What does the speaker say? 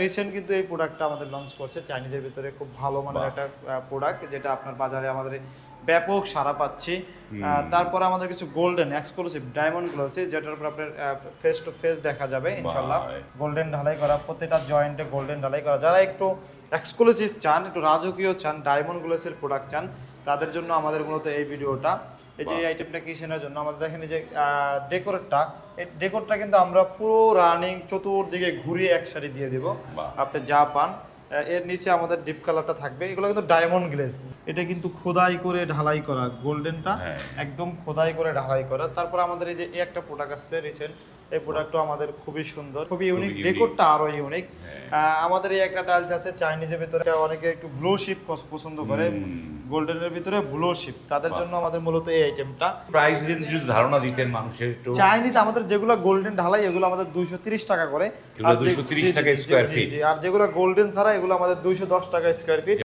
Recent কিন্তু এই প্রোডাক্টটা আমাদের লঞ্চ করছে চাইনিজের ভিতরে খুব ভালো মানের একটা প্রোডাক্ট যেটা আপনার বাজারে আমাদের ব্যাপক সারা পাচ্ছি। তারপর আমাদের কিছু গোল্ডেন এক্সক্লুসিভ ডায়মন্ড গ্লোসি যেটার উপর আপনার ফেস টু ফেস দেখা যাবে ইনশাল্লাহ গোল্ডেন ঢালাই করা প্রত্যেকটা জয়েন্টে গোল্ডেন ঢালাই করা। যারা একটু এক্সক্লুসিভ চান একটু রাজকীয় চান ডায়মন্ড গ্লোসের প্রোডাক্ট চান তাদের জন্য আমাদের মূলত এই ভিডিওটা। এই যে এই আইটেমটা কিসেনের জন্য? আমাদের দেখেন যে ডেকোরেটটা এই ডেকোরটা কিন্তু আমরা পুরো রানিং চতুর্দিকে ঘুরিয়ে এক সারি দিয়ে দিব। আপনি যা পান এর নিচে আমাদের ডিপ কালারটা থাকবে। এগুলো কিন্তু ডায়মন্ড গ্লেস এটা কিন্তু খোদাই করে ঢালাই করা গোল্ডেনটা হ্যাঁ। একদম খোদাই করে ঢালাই করা। তারপর আমাদের এই যে একটা প্রোডাক্ট আসছে রিসেন্ট এই প্রোডাক্টও আমাদের খুবই সুন্দর। খুবই ইউনিক ডেকোরটা আরও ইউনিক হ্যাঁ। আমাদের এই একটা টাইলস আছে চাইনিজের ভিতরে। অনেকে একটু ব্লু শিপ পছন্দ করে। গোল্ডেনের ভিতরে ব্লু শিপ তাদের জন্য আমাদের মূলত এই আইটেমটা প্রাইস রেঞ্জ যদি ধারণা দিতেন মানুষের একটু। চাইনিজ আমাদের যেগুলো গোল্ডেন ঢালাই এগুলো আমাদের দুইশো তিরিশ টাকা করে। আর যে- 230 জি, জি, টাকা feet। জি, আর যেগুলো গোল্ডেন ছাড়া এগুলো আমাদের দুইশো দশ টাকা স্কোয়ার ফিট